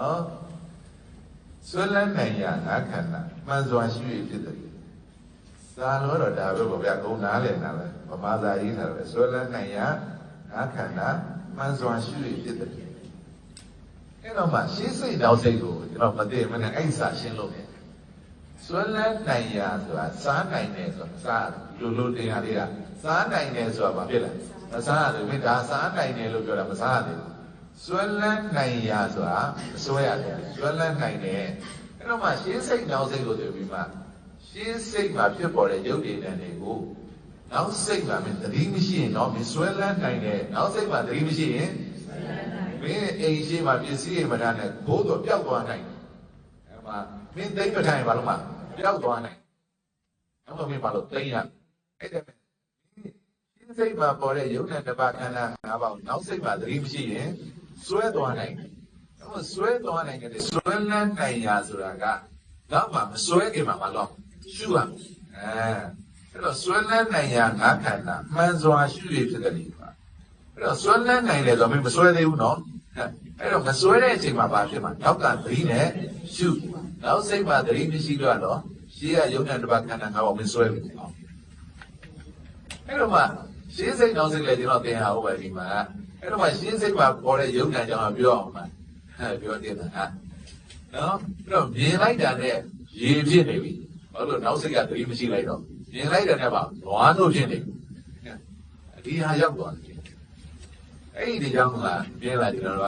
နော်ဆွဲလန်းနိုင်ရငါခန္ဓာမှန်စွာရှိရဖြစ်တယ်သာလို့တော့ဒါပဲပေါ့ဗျာဂုံနားလည်နာလဲဗမာသာရေးထားတယ်ဆွဲလန်းနိုင်ရငါခန္ဓာမှန်စွာရှိရဖြစ်တယ်အဲ့တော့မှရှင်းစိတ်နောက်စိတ်ကိုကျွန်တော်မသိမနဲ့အဲ့ဒီစာရှင်းလို့ဆွဲလန်းနိုင်ရဆိုတာစားနိုင်တယ်ဆိုတာစားလူလူတင်ရလေးကစားနိုင်တယ်ဆိုတာဘာဖြစ်လဲမစားရတယ်မင်းဒါစားနိုင်တယ်လို့ပြောတာမစားရတ ယ်ဆွဲလန်းနိုင်ရဆိုတာမဆွဲရတယ်ဆွဲလန်းနိုင်တယ်အဲ့တော့မှရှင်းစိတ်နောက်စိတ်ကိုတွေ့ပြီးမှရှင်းစိတ်မှာဖြစ်ပေါ်တဲ့ရုပ်တည်တဲ့တွေကိုနောက်စိတ်မှာမင်းသတိမရှိရင်တော့မင်းဆွဲလန်းနိုင်တယ်နောက်စိတ်မှာသတိမရှိရင်မင်းအိမ်ရှိမှာပစ္စည်းတွေမထားနဲ့ဘိုးတော့ပျောက်သွားနိုင်တယ်အဲ့မှာမင်းသိမ့်မထိုင်ဘာလို့မှပျောက်သွားနိုင်အဲ့တော့မင်းဘာလို့သိမ့်ရအဲ့ဒါရှင်းစိတ်မှာပေါ်တဲ့ရုပ်နဲ့တပါခန္ဓာ၅ပါးနောက်စိတ်မှာသတိမရှိရင် ဆွဲသွားနိုင်တယ်။အဲ့ဆွဲသွားနိုင်တယ်ဆွဲလန်းနိုင်ရာဆိုတာကတော့မှမဆွဲခင်မှာမလို့ရှုရမယ်။အဲအဲ့တော့ဆွဲလန်းနိုင်ရာငါးခန္ဓာမှန်စွာရှုရဖြစ်တယ်ဒီမှာ။အဲ့တော့ဆွဲလန်းနိုင်တယ်ဆိုတော့မဆွဲသေးဘူးနော်။အဲ့တော့မဆွဲတဲ့အချိန်မှာဘာဖြစ်မှာနောက်ကသတိနဲ့ရှုနောက်စိတ်မှာသတိမရှိတော့တော့ရှေးကယုံနဲ့တပါခန္ဓာငါးပါးမဆွဲဘူး။အဲ့တော့မှရှင်းစိတ်နောက်စိတ်လည်းကျွန်တော်သင်ရအောင်ပဲဒီမှာ အဲ့တော့မှရှင်းစိတ်မှာပေါ်တဲ့ယုံနာကြောင့်ပြောအောင်ပါဟဲ့ပြောတင်တာဟာနော်အဲ့တော့မြင်လိုက်တာနဲ့ရေဖြစ်နေပြီဘာလို့နောက်စိတ်ကသတိမရှိလိုက်တော့မြင်လိုက်တာနဲ့ပါနွားတို့ဖြစ်နေပြီဒီဟာရောက်သွားတယ်အဲ့ဒီကြောင့်ကမြင်လာတယ်တော့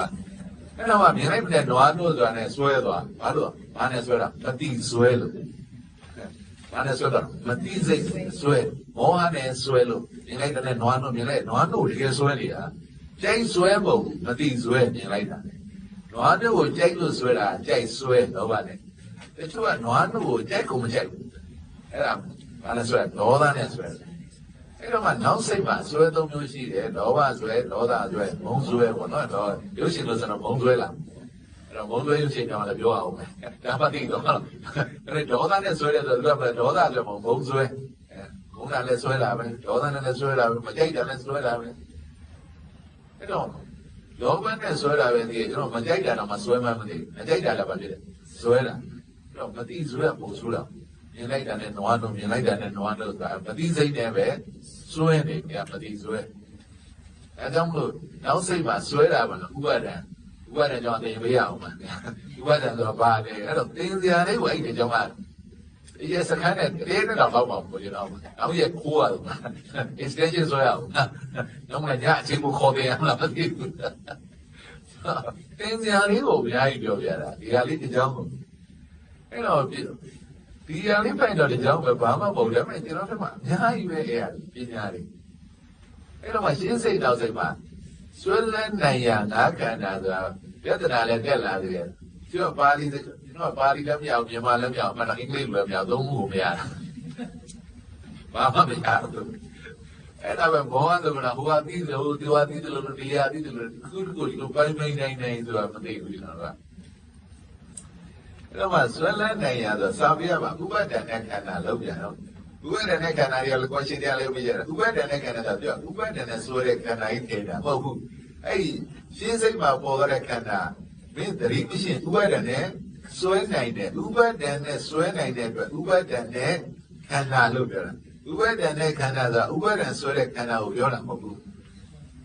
အဲ့တော့မှမြင်လိုက်တဲ့နွားတို့ဆိုတာနဲ့ဆွဲသွားဘာလို့ဘာနဲ့ဆွဲတာမတိဆွဲလို့ဘာနဲ့ဆွဲတော့မတိစိတ်ဆွဲမောဟနဲ့ဆွဲလို့မြင်လိုက်တဲ့နွားတို့မြင်လိုက်နွားတို့တကယ်ဆွဲနေတာ ကြိုက်ဆွဲပုံမတိဆွဲမြင်လိုက်တာနွားတို့ကိုကြိုက်လို့ဆွဲတာကြိုက်ဆွဲတော့ဗာနဲ့တချို့ကနွားတို့ကိုကြိုက်ကုန်မကြိုက်ဘူးအဲ့ဒါဘာလဲဆွဲဒေါသနဲ့ဆွဲတယ်အဲ့တော့မှနောက်စိတ်မှာဆွဲသုံးမျိုးရှိတယ်လောဘဆွဲဒေါသဆွဲမုန်းဆွဲပေါ့နော်တော့ရုပ်ရှင်လို့ဆိုတော့မုန်းဆွဲလားအဲ့တော့မုန်းဆွဲရုပ်ရှင်ကြောင့်လည်းပြောအောင်မယ်ဒါမှသိတော့အဲ့ဒေါသနဲ့ဆွဲတယ်ဆိုတော့ဒေါသဆိုမုန်းဆွဲမုန်းတာလည်းဆွဲတာပဲဒေါသနဲ့လည်းဆွဲတာပဲမကြိုက်တာလည်းဆွဲတာပဲ အဲ့တော့လောဘနဲ့ဆွဲတာပဲဒီကျွန်တော်မကြိုက်တာတော့မဆွဲမှမသိဘူးမကြိုက်တာလည်းဘာဖြစ်လဲဆွဲတာအဲ့တော့မသိဆွဲပုံဆွဲတာမြင်လိုက်တာနဲ့နွားတော့မြင်လိုက်တာနဲ့နွားတော့ဆိုတာမသိစိတ်နဲ့ပဲဆွဲနေကြမသိဆွဲအဲကြောင့်မလို့နောက်စိတ်မှာဆွဲတာပါလို့ဥပါဒံဥပါဒံကြောင့်သင်ပေးရအောင်ပါဥပါဒံဆိုတော့ပါတယ်အဲ့တော့သင်စရာလေးကိုအဲ့ဒီကြောင့်က ဒီရစခန်းနဲ့တင်းနဲ့တော့တော့ပါဘူးကျွန်တော်နောက်ရက်ခိုးရအောင် extension ဆွဲရအောင်တော့မညအချင်းကိုခေါ်တယ်ဟလားမသိဘူးတင်းစရာလေးကိုအများကြီးပြောပြတာဒီဟာလေးဒီကြောင့်အဲ့တော့ဒီရလေးပိုင်တော့ဒီကြောင့်ပဲဘာမှမဟုတ်တယ်မကျွန်တော်တို့ကအများကြီးပဲအဲ့ရပညာတွေအဲ့တော့မှရှင်းစိတ်တော့စိတ်မှာဆွဲလန်းနိုင်ရငါးခန္ဓာဆိုတာပြဿနာလည်းတက်လာသေးတယ် ကျွန်တော်ပါဠိကျွန်တော်ပါဠိလည်းမရဘူးမြန်မာလည်းမရဘူးအမှန်တော့အင်္ဂလိပ်လိုလည်းမရသုံးခုကိုမရတာဘာမှမရဘူးအဲ့ဒါပဲဘောဟန်ဆိုတာဟိုကသိတယ်ဟိုဒီဝါသိတယ်လို့ဒီဟာသိတယ်လို့ခုခုဒီလိုပိုင်းပိုင်းနိုင်နိုင်ဆိုတာမသိဘူးကျွန်တော်ကအဲ့တော့မှဆွဲလန်းနိုင်ရဆိုစာပြရပါဥပဒဏ်နဲ့ခန္ဓာလုံးပြန်တော့ဥပဒဏ်နဲ့ခန္ဓာတွေကလည်းကွန်ရှင်းတရားလေးပြကြတယ်ဥပဒဏ်နဲ့ခန္ဓာဆိုပြောဥပဒဏ်နဲ့ဆွဲတဲ့ခန္ဓာကြီးထည့်တာမဟုတ်ဘူးအဲ့ဒီရှင်းစိတ်မှာပေါ်တဲ့ခန္ဓာ မင်းတတိမရှိဥပဒဏ်နဲ့ဆွဲနိုင်တယ်ဥပဒဏ်နဲ့ဆွဲနိုင်တဲ့အတွက်ဥပဒဏ်နဲ့ခန္ဓာလို့ပြောတာဥပဒဏ်နဲ့ခန္ဓာဆိုတာဥပဒဏ်ဆွဲတဲ့ခန္ဓာကိုပြောတာမဟုတ်ဘူး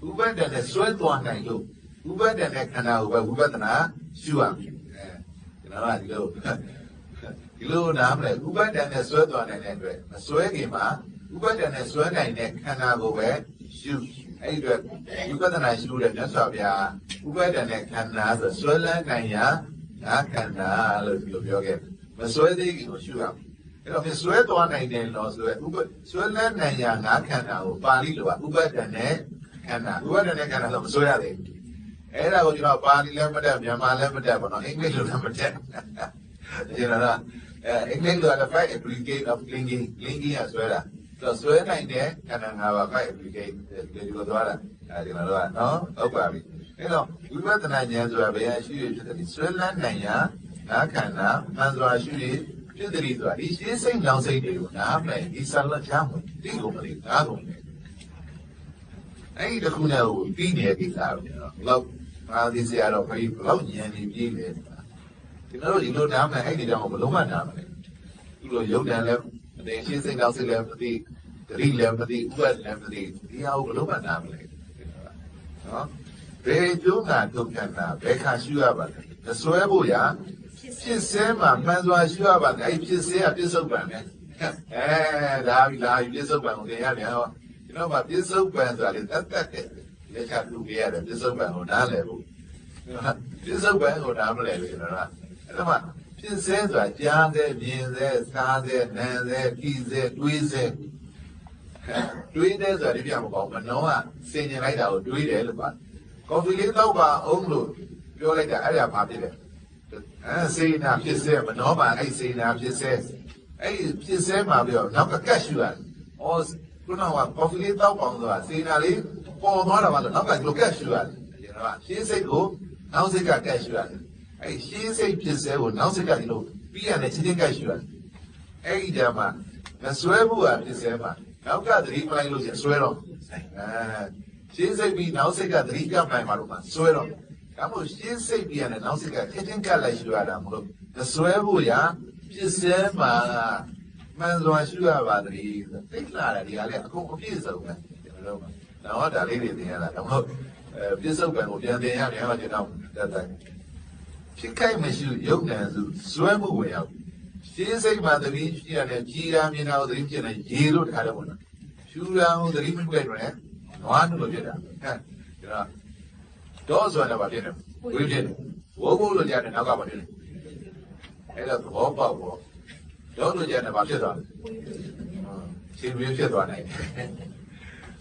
ဥပဒဏ်နဲ့ဆွဲသွားနိုင်လို့ဥပဒဏ်နဲ့ခန္ဓာကိုပဲဝိပဿနာရှုရမယ်အဲကျွန်တော်ကဒီလိုဒီလိုနားမလဲဥပဒဏ်နဲ့ဆွဲသွားနိုင်တဲ့အတွက်မဆွဲခင်မှာဥပဒဏ်နဲ့ဆွဲနိုင်တဲ့ခန္ဓာကိုပဲရှု အဲ့ဒီအတွက်ဝိပဿနာရှုတဲ့မြတ်စွာဘုရားဥပဒဏ်နဲ့ခန္ဓာဆိုဆွဲလန်းနိုင်ရာငါခန္ဓာလို့ဒီလိုပြောခဲ့မဆွဲသေးခင်ကိုရှုရမယ်အဲ့တော့ဆွဲသွားနိုင်တယ်လို့ဆိုရဥပဆွဲလန်းနိုင်ရာငါခန္ဓာကိုပါဠိလိုကဥပဒဏ်နဲ့ခန္ဓာဥပဒဏ်နဲ့ခန္ဓာဆိုမဆွဲရသေးဘူးအဲ့ဒါကိုကျွန်တော်ပါဠိလည်းမတတ်မြန်မာလည်းမတတ်ဘာလို့အင်္ဂလိပ်လိုလည်းမတတ်ကျွန်တော်ကအင်္ဂလိပ်လိုက five applicate of linking linking ရဆွဲတာ ဆိုဆွဲနိုင်တဲ့ခန္ဓာ၅ပါး five applicate ဒီလိုသွားတာအဲဒီမှာတော့နော်ဟုတ်ပါပြီအဲ့တော့ဝိပဿနာဉာဏ်ဆိုတာဘယ်ဟာရှိရဖြစ်တယ်ဆွဲလန်းနိုင်ရာငါခန္ဓာမှန်စွာရှိရဖြစ်တယ်ဆိုတာဒီရှင်းစိတ်လောင်စိတ်တွေကိုနားမလဲဒီဆလတ်ချမ်းမှုဒီကုန်မလေးနားကုန်တယ်အဲ့ဒီတခုနဲ့ကိုပြီးနေတဲ့ကိစ္စပဲနော်ဘလောက်ငါဒီစရာတော့ခရီးဘလောက်ဉာဏ်ကြီးပြီးလဲကျွန်တော်တို့ဒီလိုနားမယ်အဲ့ဒီကြောင့်ဘလုံးမနားမလဲဒီလိုရုပ်တံလည်း မသိရှင်းစိတ်နောက်စိတ်လည်းမသိတတိလည်းမသိဥပ္ပလည်းမသိဒီဟာကိုဘလုံးမနားမလဲနော်ဘယ်ကျုံးတာဒုက္ခနာဘယ်ခါရှိရပါလဲမစွဲဖို့ရဖြစ်စဲမှာမှန်စွာရှိရပါလဲအဲ့ဖြစ်စဲကပြစ္ဆုတ်ပံနဲ့အဲဒါပြီလားပြစ္ဆုတ်ပံကိုသင်ရတယ်ဟောကျွန်တော်ကပြစ္ဆုတ်ပံဆိုတာလေတတ်တတ်တယ်လက်ချလူပြရတယ်ပြစ္ဆုတ်ပံကိုနားလည်ဖို့ပြစ္ဆုတ်ပံကိုနားမလဲလေကျွန်တော်ကအဲ့တော့မှ ဖြစ်စဲဆိုတာကြားစဲမြင်စဲစားစဲနားစဲကြည့်စဲတွေးစဲတွေးတယ်ဆိုတာဒီပြမပေါ့မနှောကစင်ကျင်လိုက်တာကိုတွေးတယ်လို့ပါကော်ဖီလေးတောက်ပါအောင်လို့ပြောလိုက်တာအဲ့ဒါဘာဖြစ်လဲအဲစေနာဖြစ်စဲမနှောပါအဲ့စေနာဖြစ်စဲအဲ့ဖြစ်စဲမှာပြောနောက်ကကတ်ရှူရတယ်ဩခုနကကော်ဖီလေးတောက်ပါအောင်ဆိုတာစေနာလေးပေါ်သွားတာပါလို့နောက်ကကတ်ရှူရတယ်ကျွန်တော်ကရှင်းစိတ်ကိုနောက်စိတ်ကကတ်ရှူရတယ် အဲ့ရှင်းစိတ်ဖြစ်စဲကိုနောက်စိတ်ကဒီလိုပြီးရတယ်ချင်းချင်းကတ်ရှူရတယ်အဲ့ဒီတည်းမှာမစွဲဘူးကဖြစ်စဲမှာနောက်ကသတိမလိုက်လို့ရှိရင်စွဲတော့အဲရှင်းစိတ်ပြီးနောက်စိတ်ကသတိကပ်နိုင်မှာလို့မှစွဲတော့ဒါမို့ရှင်းစိတ်ပြီးရတယ်နောက်စိတ်ကချင်းချင်းကတ်လိုက်ရှူရတာမဟုတ်မစွဲဘူးရဖြစ်စဲမှာမှန်စွာရှူရပါတည်းသိလာတယ်ဒီကလည်းအကုန်အပြည့်စုံပဲကျွန်တော်တို့တော့ဒါလေးတွေသင်ရတာတော့ဟုတ်အဲပြစ္ဆုတ်ပံကိုပြန်သင်ရတယ်ဟောကျွန်တော်တတ်တယ် ဖြစ်ခိုက်မရှိရုပ်နာစုစွဲမှုဝင်ရောက်ရှင်းစိတ်မှာသတိရှိရတယ်ကြီးရာမြင်တာကိုသတိဖြစ်နေရေလို့တခါတော့ပေါ့နော်ရှူရာကိုသတိမပြည့်တော့နဲ့နွားနုလို့ဖြစ်တာဟဲ့ဒါတော့ဆိုတာဘာဖြစ်လဲဝိဖြစ်တယ်ဝိုးဖို့လို့ကြတယ်နောက်ကဘာဖြစ်လဲအဲ့တော့သဘောပေါက်ပေါ့တော့လို့ကြတယ်ဘာဖြစ်သွားလဲရှင်ဝိဖြစ်သွားနိုင်တယ်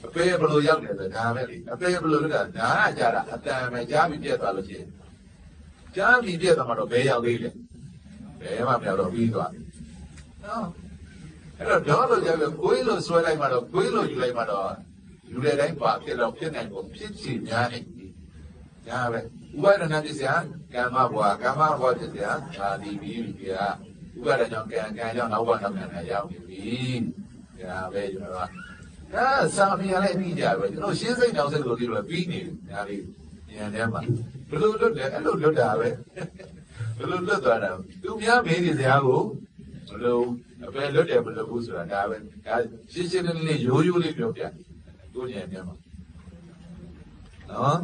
အပေဘလို့ရောက်တယ်ဆိုဒါပဲလေအပေဘလို့လို့ကနားကြတာအတန်ပဲကြားပြီးပြတ်သွားလို့ရှိရင် ကြားပြီးပြတ်သွားမှတော့ဘယ်ရောက်သေးလဲဘယ်မှမရောက်တော့ပြီးသွားနော်အဲ့တော့တော့လို့ကြတယ်ကိုယ်လို့ဆွဲလိုက်မှတော့ကိုယ်လို့ယူလိုက်မှတော့လူတွေတိုင်းပါဖြစ်တော့ဖြစ်နိုင်ကုန်ဖြစ်ချင်များနေပြီဒါပဲဥပါဒနာပစ္စယကမ္မဘဝကမ္မဘဝပစ္စယသာဒီပြီးပြီကဥပါဒကြောင့်ကံကံကြောင့်နောက်ဘဝနောက်ခံရောက်နေပြီဒါပဲကျွန်တော်ကအဲစာမီရလည်းပြီးကြပဲကျွန်တော်ရှင်းစိတ်နောက်စိတ်ကိုဒီလိုပြီးနေတယ်ဒါလေးဉာဏ်ထဲမှာ ဘယ်လိုလွတ်လဲအဲ့လိုလွတ်တာပဲဘယ်လိုလွတ်သွားတာသူများမေးနေစရာကိုဘယ်လိုအပဲလွတ်တယ်ဘယ်လိုဘူးဆိုတာဒါပဲဒါရှင်းရှင်းလင်းလင်းရိုးရိုးလေးပြောပြကိုဉာဏ်ထဲမှာနော်